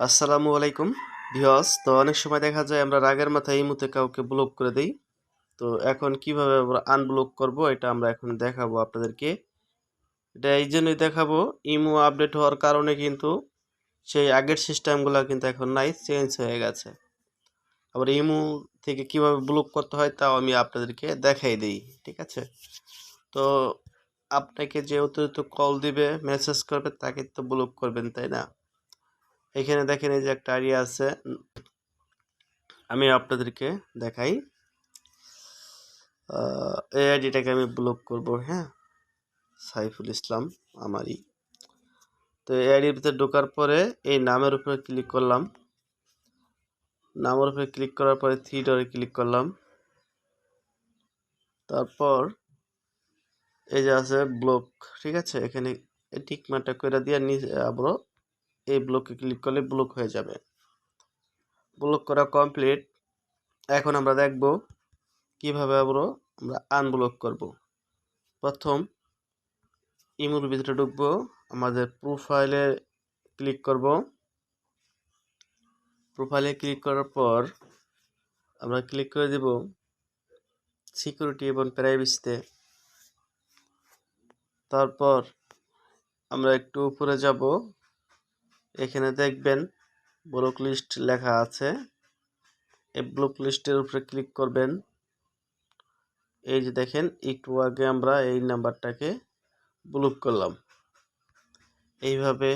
আসসালামু আলাইকুম। ভিওস তো অনেক সময় দেখা যায় আমরা রাগের মাথায় ইমুতে কাউকে ব্লক করে দেই। তো এখন কীভাবে আমরা আনব্লক করব, এটা আমরা এখন দেখাবো আপনাদেরকে। এটা এই জন্যই দেখাবো, ইমু আপডেট হওয়ার কারণে কিন্তু সেই আগের সিস্টেমগুলো কিন্তু এখন নাই চেঞ্জ হয়ে গেছে। আবার ইমু থেকে কীভাবে ব্লক করতে হয় তাও আমি আপনাদেরকে দেখাই দিই, ঠিক আছে? তো আপনাকে যে অতিরিক্ত কল দিবে মেসেজ করবে, তাকে তো ব্লক করবেন, তাই না? এখানে দেখেন এই যে একটা আইডিয়া আছে। আমি আপনাদেরকে দেখাই। এই আইডিটাকে আমি ব্লক করব হ্যাঁ? সাইফুল ইসলাম আমারই। তো এই আইডির ভিতরে ঢোকার পরে এই নামের উপরে ক্লিক করলাম। নামের উপরে ক্লিক করার পরে থ্রি ডরে ক্লিক করলাম। তারপর এই যে আছে ব্লক ঠিক আছে? এখানে টিক মারটা করে দিয়ে নিচে আবারও এই ব্লকে ক্লিক করলে ব্লক হয়ে যাবে। ব্লক করা কমপ্লিট এখন আমরা দেখব কীভাবে আবারও আমরা আনব্লক করব। প্রথম ইমুর ভিতরে ঢুকবো, আমাদের প্রোফাইলে ক্লিক করব। প্রোফাইলে ক্লিক করার পর আমরা ক্লিক করে দেব সিকিউরিটি এবং প্রাইভেসিতে তারপর আমরা একটু উপরে যাব। এখানে দেখবেন ব্লক লিস্ট লেখা আছে। এই ব্লক লিস্টের উপরে ক্লিক করবেন। এই যে দেখেন একটু আগে আমরা এই নাম্বারটাকে ব্লক করলাম। এইভাবে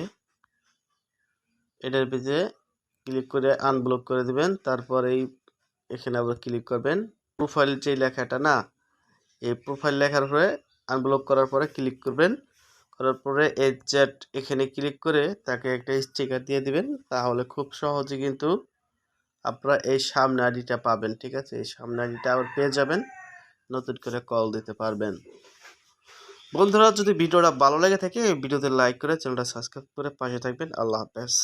এটার ভিতরে ক্লিক করে আনব্লক করে দিবেন। তারপর এই এখানে আবার ক্লিক করবেন। প্রোফাইল যে লেখাটা না, এই প্রোফাইল লেখার পরে আনব্লক করার পরে ক্লিক করবেন। করার পরে চ্যাট এখানে ক্লিক করে তাকে একটা স্টিকার দিয়ে দিবেন। তাহলে খুব সহজে কিন্তু আপনারা এই সামনে আইডিটা পাবেন, ঠিক আছে? এই সামনে আইডিটা আবার পেয়ে যাবেন। নতুন করে কল দিতে পারবেন। বন্ধুরা, যদি ভিডিওটা ভালো লেগে থাকে, ভিডিওতে লাইক করে চ্যানেলটা সাবস্ক্রাইব করে পাশে থাকবেন। আল্লাহ হাফেজ।